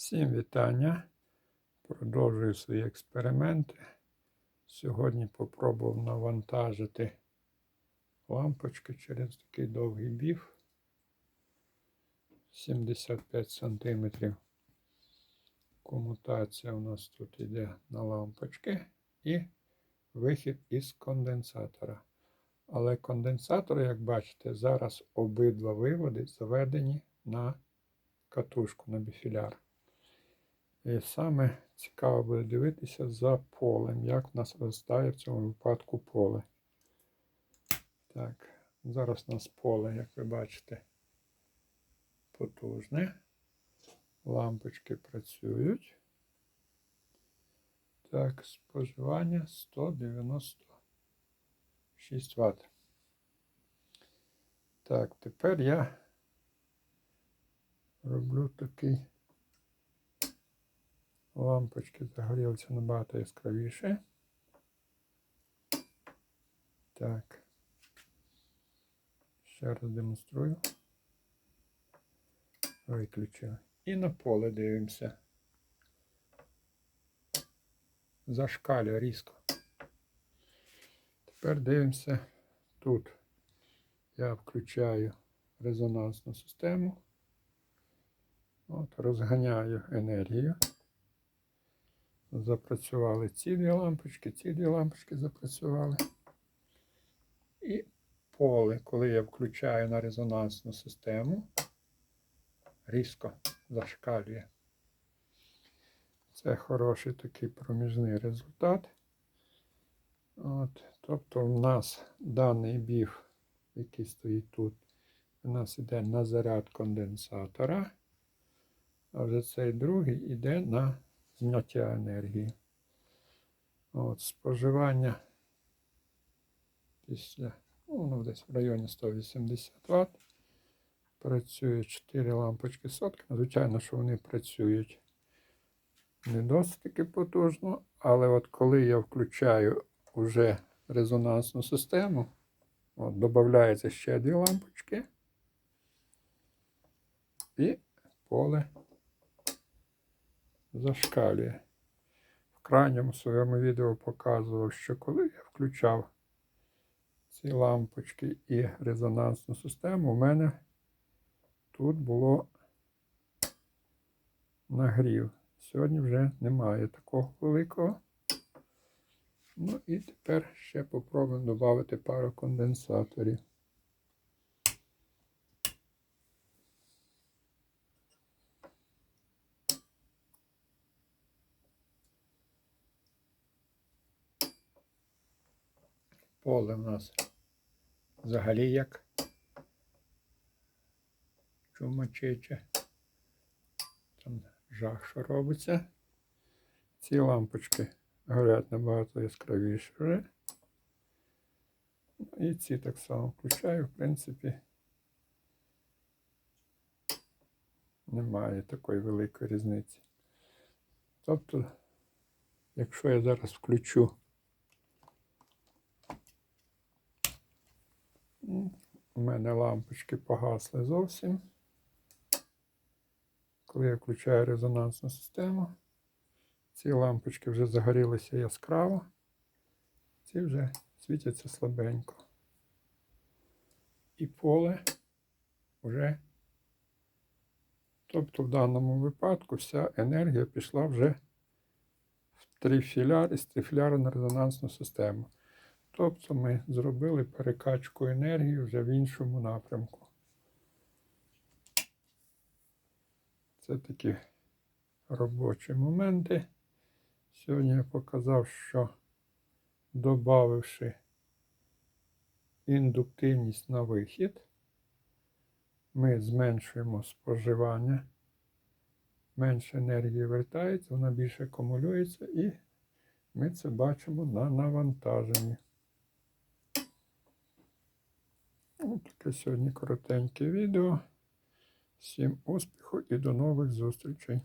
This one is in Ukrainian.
Всім вітання. Продовжую свої експерименти. Сьогодні попробував навантажити лампочки через такий довгий біф 75 см. Комутація у нас тут йде на лампочки і вихід із конденсатора. Але конденсатор, як бачите, зараз обидва виводи заведені на катушку на біфіляр. І саме цікаво буде дивитися за полем, як в нас ростає в цьому випадку поле. Так, зараз у нас поле, як ви бачите, потужне. Лампочки працюють. Так, споживання 196 Вт. Так, тепер я роблю такий лампочки загорілися набагато яскравіше. Так. Ще раз демонструю. Виключили. І на поле дивимося. Зашкалює різко. Тепер дивимося тут. Я включаю резонансну систему. От, розганяю енергію. Запрацювали ці дві лампочки, ці дві лампочки запрацювали. І поле, коли я включаю на резонансну систему, різко зашкалює. Це хороший такий проміжний результат. От, Тобто в нас даний біф, який стоїть тут, у нас йде на заряд конденсатора, а вже цей другий йде на зняття енергії. От, Споживання після, ну, десь в районі 180 Вт. Працює 4 лампочки сотки. Звичайно, що вони працюють не досить таки потужно, але от коли я включаю вже резонансну систему, от, додається ще дві лампочки і поле зашкалює. В крайньому своєму відео показував, що коли я включав ці лампочки і резонансну систему, у мене тут було нагрів. Сьогодні вже немає такого великого. Ну і тепер ще попробуємо додати пару конденсаторів. Поле в нас взагалі як чумачече. Там жах, що робиться. Ці лампочки горять набагато яскравіше вже. Ну, І ці так само включаю, в принципі, немає такої великої різниці. Тобто, якщо я зараз включу У мене лампочки погасли зовсім. Коли я включаю резонансну систему, ці лампочки вже загорілися яскраво, ці вже світяться слабенько. І поле вже, тобто в даному випадку вся енергія пішла вже в трифіляр із трифіляру на резонансну систему. Тобто ми зробили перекачку енергії вже в іншому напрямку. Це такі робочі моменти. Сьогодні я показав, що додавши індуктивність на вихід, ми зменшуємо споживання, менше енергії вертається, вона більше акумулюється і ми це бачимо на навантаженні. Ось таке сьогодні коротеньке відео. Всім успіху і до нових зустрічей!